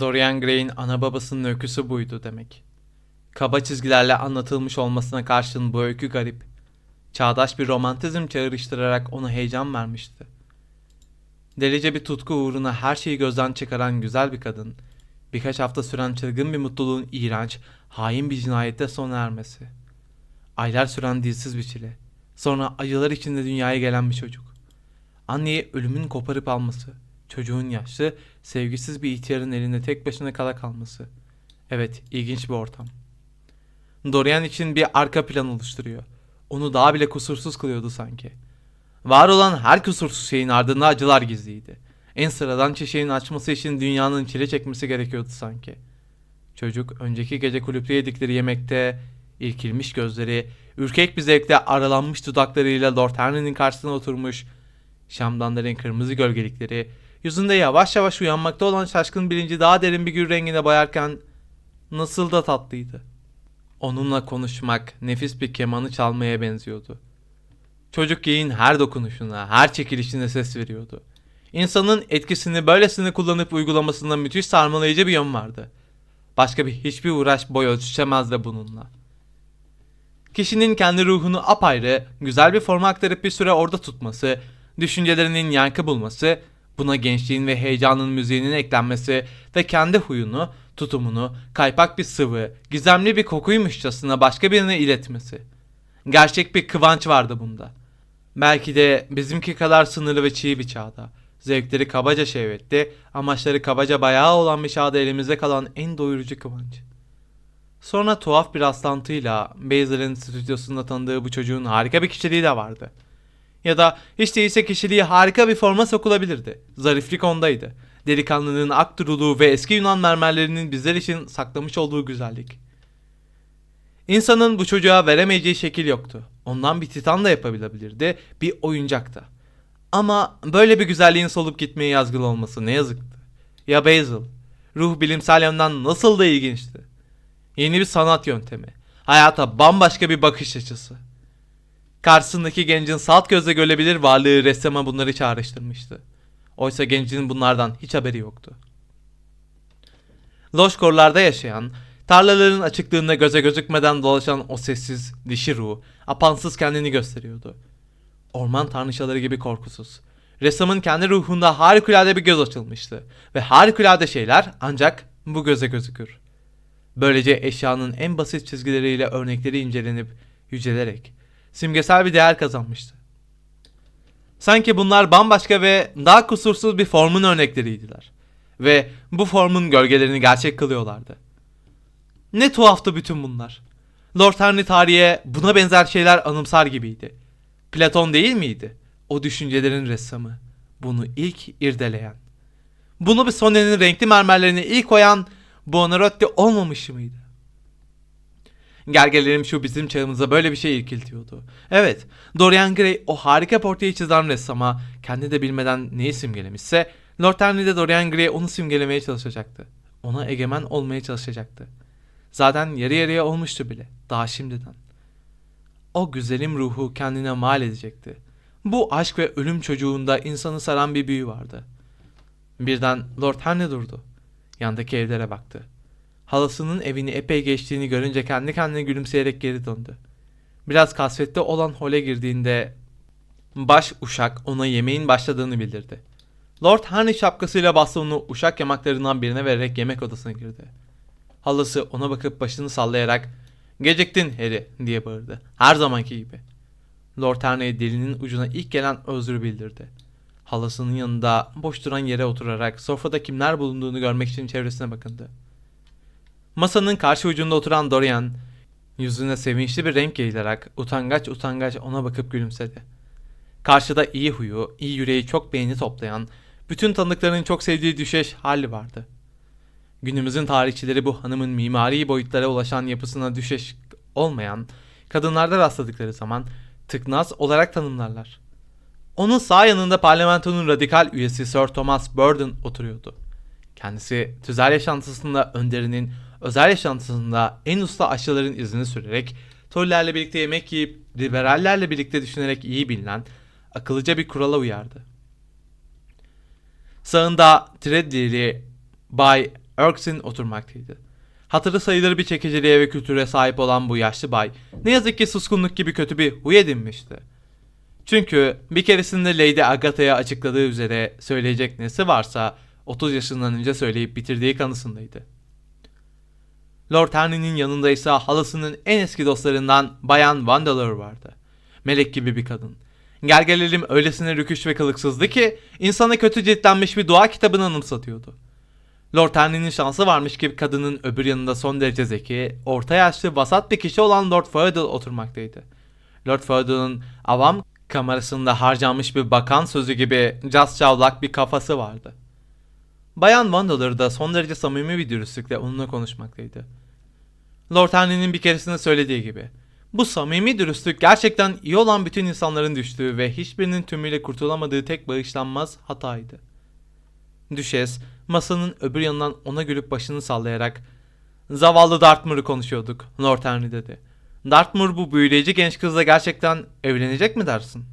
Dorian Gray'in ana babasının öyküsü buydu demek. Kaba çizgilerle anlatılmış olmasına karşın bu öykü garip. Çağdaş bir romantizm çağrıştırarak ona heyecan vermişti. Delice bir tutku uğruna her şeyi gözden çıkaran güzel bir kadın, birkaç hafta süren çılgın bir mutluluğun iğrenç, hain bir cinayette sona ermesi. Aylar süren dilsiz bir çile. Sonra acılar içinde dünyaya gelen bir çocuk. Anneyi ölümün koparıp alması. Çocuğun yaşlı, sevgisiz bir ihtiyarın elinde tek başına kala kalması. Evet, ilginç bir ortam. Dorian için bir arka plan oluşturuyor. Onu daha bile kusursuz kılıyordu sanki. Var olan her kusursuz şeyin ardında acılar gizliydi. En sıradan çiçeğin açması için dünyanın çile çekmesi gerekiyordu sanki. Çocuk önceki gece kulüpte yedikleri yemekte irkilmiş gözleri, ürkek bir zevkle aralanmış dudaklarıyla Lord Henry'nin karşısına oturmuş, şamdanların kırmızı gölgelikleri, yüzünde yavaş yavaş uyanmakta olan şaşkın bilinci daha derin bir gül rengine boyarken nasıl da tatlıydı. Onunla konuşmak nefis bir kemanı çalmaya benziyordu. Çocuk geyin her dokunuşuna, her çekilişine ses veriyordu. İnsanın etkisini böylesine kullanıp uygulamasında müthiş sarmalayıcı bir yön vardı. Başka bir hiçbir uğraş boy ölçüşemezdi bununla. Kişinin kendi ruhunu apayrı, güzel bir forma aktarıp bir süre orada tutması, düşüncelerinin yankı bulması, buna gençliğin ve heyecanın müziğinin eklenmesi ve kendi huyunu, tutumunu kaypak bir sıvı, gizemli bir kokuymuşçasına başka birine iletmesi. Gerçek bir kıvanç vardı bunda. Belki de bizimki kadar sınırlı ve çiğ bir çağda. Zevkleri kabaca şehvetli, amaçları kabaca bayağı olan bir çağda elimizde kalan en doyurucu kıvanç. Sonra tuhaf bir rastlantıyla Basil'in stüdyosunda tanıdığı bu çocuğun harika bir kişiliği de vardı. Ya da hiç değilse kişiliği harika bir forma sokulabilirdi. Zariflik ondaydı. Delikanlının ak duruluğu ve eski Yunan mermerlerinin bizler için saklamış olduğu güzellik. İnsanın bu çocuğa veremeyeceği şekil yoktu. Ondan bir titan da yapabilebilirdi, bir oyuncak da. Ama böyle bir güzelliğin solup gitmeye yazgılı olması ne yazıktı. Ya Basil? Ruh bilimsel yönden nasıl da ilginçti. Yeni bir sanat yöntemi. Hayata bambaşka bir bakış açısı. Karşısındaki gencin salt gözle görebilir varlığı ressama bunları çağrıştırmıştı. Oysa gencin bunlardan hiç haberi yoktu. Loş korlarda yaşayan, tarlaların açıklığında göze gözükmeden dolaşan o sessiz, dişi ruh, apansız kendini gösteriyordu. Orman tanrıçaları gibi korkusuz. Ressamın kendi ruhunda harikulade bir göz açılmıştı. Ve harikulade şeyler ancak bu göze gözükür. Böylece eşyanın en basit çizgileriyle örnekleri incelenip yücelerek simgesel bir değer kazanmıştı. Sanki bunlar bambaşka ve daha kusursuz bir formun örnekleriydiler. Ve bu formun gölgelerini gerçek kılıyorlardı. Ne tuhaftı bütün bunlar. Lord Henry tarihe buna benzer şeyler anımsar gibiydi. Platon değil miydi? O düşüncelerin ressamı. Bunu ilk irdeleyen. Bunu bir Sonne'nin renkli mermerlerine ilk koyan Buonarroti olmamış mıydı? Gergelerim şu bizim çağımıza böyle bir şey irkiltiyordu. Evet, Dorian Gray o harika portreyi çizen ressama kendi de bilmeden neyi simgelemişse Lord Henry de Dorian Gray onu simgelemeye çalışacaktı. Ona egemen olmaya çalışacaktı. Zaten yarı yarıya olmuştu bile. Daha şimdiden. O güzelim ruhu kendine mal edecekti. Bu aşk ve ölüm çocuğunda insanı saran bir büyü vardı. Birden Lord Henry durdu. Yandaki evlere baktı. Halasının evini epey geçtiğini görünce kendi kendine gülümseyerek geri döndü. Biraz kasvetli olan hole girdiğinde baş uşak ona yemeğin başladığını bildirdi. Lord Henry şapkasıyla bastonunu uşak yamaklarından birine vererek yemek odasına girdi. Halası ona bakıp başını sallayarak ''Geciktin Harry'' diye bağırdı. Her zamanki gibi. Lord Henry dilinin ucuna ilk gelen özrü bildirdi. Halasının yanında boş duran yere oturarak sofrada kimler bulunduğunu görmek için çevresine bakındı. Masanın karşı ucunda oturan Dorian yüzüne sevinçli bir renk yayılarak utangaç utangaç ona bakıp gülümsedi. Karşıda iyi huyu, iyi yüreği çok beğeni toplayan, bütün tanıdıklarının çok sevdiği düşeş hali vardı. Günümüzün tarihçileri bu hanımın mimari boyutlara ulaşan yapısına düşeş olmayan kadınlarda rastladıkları zaman tıknaz olarak tanımlarlar. Onun sağ yanında parlamentonun radikal üyesi Sir Thomas Burden oturuyordu. Kendisi tüzel yaşantısında önderinin, özel yaşantısında en usta aşçıların izini sürerek, Tory'lerle birlikte yemek yiyip liberallerle birlikte düşünerek iyi bilinen, akıllıca bir kurala uyardı. Sağında Treadley'li Bay Erskine oturmaktaydı. Hatırı sayılır bir çekiciliğe ve kültüre sahip olan bu yaşlı bay ne yazık ki suskunluk gibi kötü bir huy edinmişti. Çünkü bir keresinde Lady Agatha'ya açıkladığı üzere söyleyecek nesi varsa 30 yaşından önce söyleyip bitirdiği kanısındaydı. Lord Henry'nin yanında ise halasının en eski dostlarından Bayan Vandeleur vardı. Melek gibi bir kadın. Gel gelelim öylesine rüküş ve kılıksızdı ki insana kötü ciltlenmiş bir dua kitabını anımsatıyordu. Lord Henry'nin şansı varmış ki kadının öbür yanında son derece zeki, orta yaşlı vasat bir kişi olan Lord Feudal oturmaktaydı. Lord Feudal'ın avam kamerasında harcanmış bir bakan sözü gibi cas çavlak bir kafası vardı. Bayan Vandeleur da son derece samimi bir dürüstlükle onunla konuşmaktaydı. Lord Henry'nin bir keresinde söylediği gibi. Bu samimi dürüstlük gerçekten iyi olan bütün insanların düştüğü ve hiçbirinin tümüyle kurtulamadığı tek bağışlanmaz hataydı. Düşes masanın öbür yanından ona gülüp başını sallayarak Zavallı Dartmoor'u konuşuyorduk Lord Henry dedi. Dartmoor bu büyüleyici genç kızla gerçekten evlenecek mi dersin?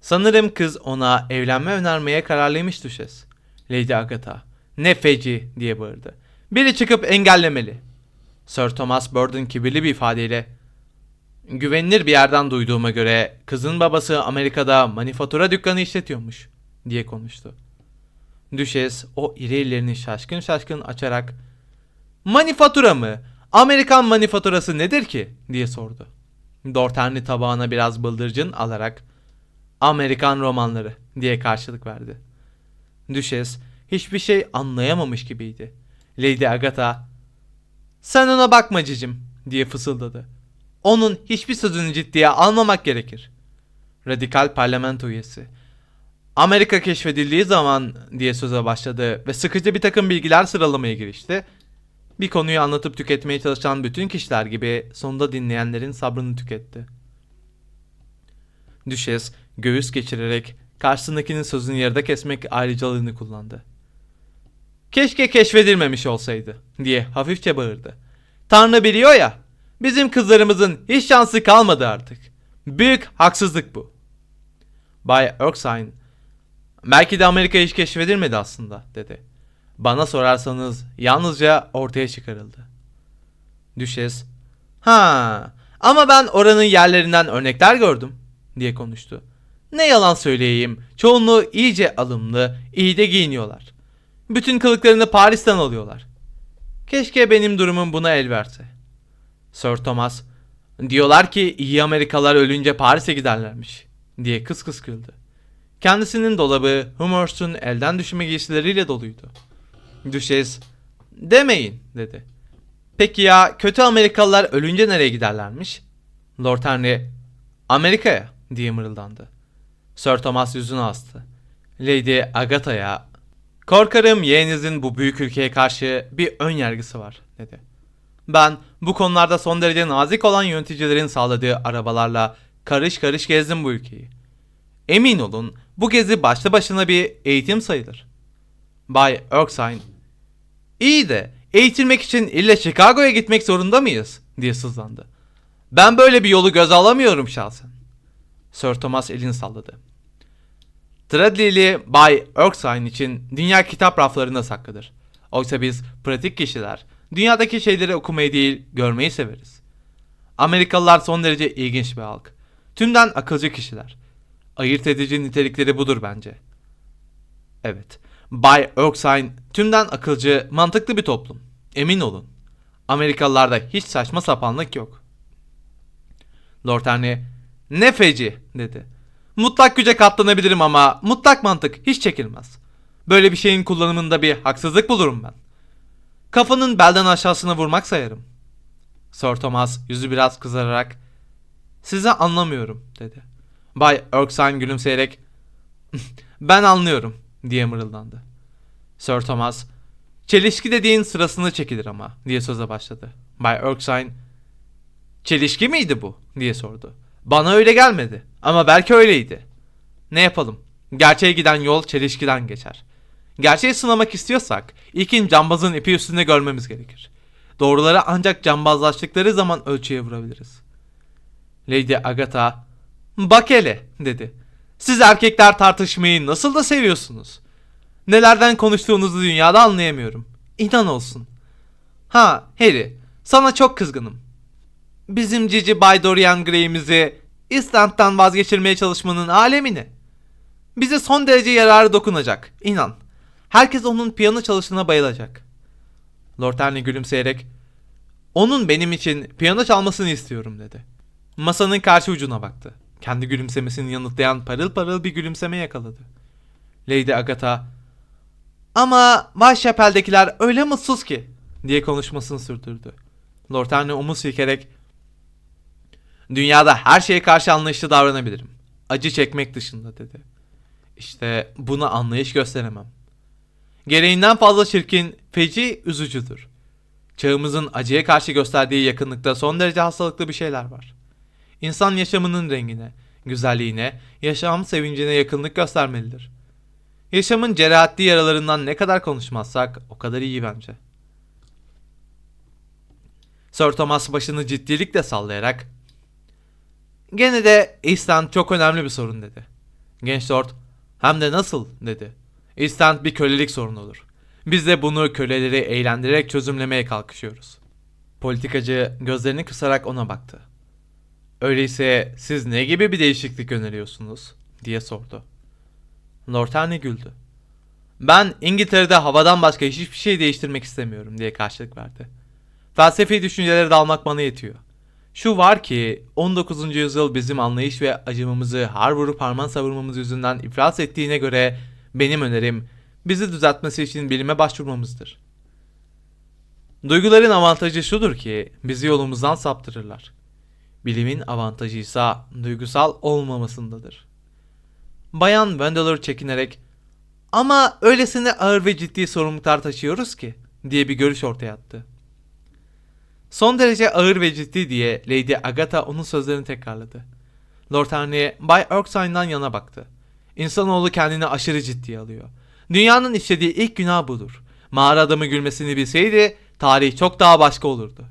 Sanırım kız ona evlenme önermeye kararlıymış Düşes. Lady Agatha. Ne feci diye bağırdı. Biri çıkıp engellemeli. Sir Thomas Burden kibirli bir ifadeyle Güvenilir bir yerden duyduğuma göre kızın babası Amerika'da manifatura dükkanı işletiyormuş diye konuştu. Düşes o iri ellerini şaşkın şaşkın açarak Manifatura mı? Amerikan manifaturası nedir ki? diye sordu. Dortenli tabağına biraz bıldırcın alarak Amerikan romanları diye karşılık verdi. Düşes hiçbir şey anlayamamış gibiydi. Lady Agatha sen ona bakma cicim diye fısıldadı. Onun hiçbir sözünü ciddiye almamak gerekir. Radikal parlamento üyesi. Amerika keşfedildiği zaman diye söze başladı ve sıkıcı bir takım bilgiler sıralamaya girişti. Bir konuyu anlatıp tüketmeye çalışan bütün kişiler gibi sonunda dinleyenlerin sabrını tüketti. Düşes göğüs geçirerek karşısındakinin sözünü yarıda kesmek ayrıcalığını kullandı. Keşke keşfedilmemiş olsaydı diye hafifçe bağırdı. Tanrı biliyor ya bizim kızlarımızın hiç şansı kalmadı artık. Büyük haksızlık bu. Bay Erskine belki de Amerika hiç keşfedilmedi aslında dedi. Bana sorarsanız yalnızca ortaya çıkarıldı. Düşes ha ama ben oranın yerlerinden örnekler gördüm diye konuştu. Ne yalan söyleyeyim çoğunluğu iyice alımlı, iyi de giyiniyorlar. Bütün kılıklarını Paris'ten alıyorlar. Keşke benim durumum buna el verse. Sir Thomas, diyorlar ki iyi Amerikalılar ölünce Paris'e giderlermiş diye kıs kıs güldü. Kendisinin dolabı Humorst'un elden düşme giysileriyle doluydu. Düşes, demeyin dedi. Peki ya kötü Amerikalılar ölünce nereye giderlermiş? Lord Henry, Amerika'ya diye mırıldandı. Sir Thomas yüzünü astı. Lady Agatha'ya Korkarım yeğeninizin bu büyük ülkeye karşı bir ön yargısı var dedi. Ben bu konularda son derece nazik olan yöneticilerin sağladığı arabalarla karış karış gezdim bu ülkeyi. Emin olun bu gezi başlı başına bir eğitim sayılır. Bay Erskine, iyi de eğitilmek için ille Chicago'ya gitmek zorunda mıyız? diye sızlandı. Ben böyle bir yolu göze alamıyorum şahsen. Sir Thomas elini salladı. Tradley'li Bay Erskine için dünya kitap raflarında saklıdır. Oysa biz pratik kişiler dünyadaki şeyleri okumayı değil görmeyi severiz. Amerikalılar son derece ilginç bir halk. Tümden akılcı kişiler. Ayırt edici nitelikleri budur bence. Evet, Bay Erskine tümden akılcı, mantıklı bir toplum. Emin olun. Amerikalılarda hiç saçma sapanlık yok. Lord Henry, ne feci dedi. Mutlak güce katlanabilirim ama mutlak mantık hiç çekilmez. Böyle bir şeyin kullanımında bir haksızlık bulurum ben. Kafanın belden aşağısına vurmak sayarım. Sir Thomas yüzü biraz kızararak size anlamıyorum dedi. Bay Erskine gülümseyerek ben anlıyorum diye mırıldandı. Sir Thomas çelişki dediğin sırasını çekilir ama diye söze başladı. Bay Erskine çelişki miydi bu diye sordu. Bana öyle gelmedi ama belki öyleydi. Ne yapalım? Gerçeğe giden yol çelişkiden geçer. Gerçeği sınamak istiyorsak ilkin cambazın ipi üstünde görmemiz gerekir. Doğruları ancak cambazlaştıkları zaman ölçüye vurabiliriz. Lady Agatha, bak hele dedi. Siz erkekler tartışmayı nasıl da seviyorsunuz. Nelerden konuştuğunuzu dünyada anlayamıyorum. İnan olsun. Ha Harry, sana çok kızgınım. Bizim cici Bay Dorian Gray'imizi İstant'tan vazgeçirmeye çalışmanın alemini. Bize son derece yararı dokunacak, inan. Herkes onun piyano çalıştığına bayılacak. Lord Henry gülümseyerek, onun benim için piyano çalmasını istiyorum dedi. Masanın karşı ucuna baktı. Kendi gülümsemesini yanıtlayan parıl parıl bir gülümseme yakaladı. Lady Agatha, ama Whitechapel'dekiler öyle mutsuz ki diye konuşmasını sürdürdü. Lord Henry omuz silkerek Dünyada her şeye karşı anlayışlı davranabilirim. Acı çekmek dışında dedi. İşte buna anlayış gösteremem. Gereğinden fazla çirkin, feci, üzücüdür. Çağımızın acıya karşı gösterdiği yakınlıkta son derece hastalıklı bir şeyler var. İnsan yaşamının rengine, güzelliğine, yaşam sevincine yakınlık göstermelidir. Yaşamın cerahatli yaralarından ne kadar konuşmazsak o kadar iyi bence. Sir Thomas başını ciddilikle sallayarak Gene de İsland çok önemli bir sorun dedi. Genç Lord hem de nasıl dedi. İsland bir kölelik sorunudur. Biz de bunu köleleri eğlendirerek çözümlemeye kalkışıyoruz. Politikacı gözlerini kısarak ona baktı. Öyleyse siz ne gibi bir değişiklik öneriyorsunuz? diye sordu. Henry güldü. Ben İngiltere'de havadan başka hiçbir şey değiştirmek istemiyorum diye karşılık verdi. Felsefi düşüncelere dalmak bana yetiyor. Şu var ki 19. yüzyıl bizim anlayış ve acımımızı har vurup harman savurmamız yüzünden iflas ettiğine göre benim önerim bizi düzeltmesi için bilime başvurmamızdır. Duyguların avantajı şudur ki bizi yolumuzdan saptırırlar. Bilimin avantajı ise duygusal olmamasındadır. Bayan Vandelor çekinerek ama öylesine ağır ve ciddi sorumluluklar taşıyoruz ki diye bir görüş ortaya attı. Son derece ağır ve ciddi diye Lady Agatha onun sözlerini tekrarladı. Lord Henry Bay Erskine'dan yana baktı. İnsanoğlu kendini aşırı ciddiye alıyor. Dünyanın işlediği ilk günah budur. Mağara adamı gülmesini bilseydi tarih çok daha başka olurdu.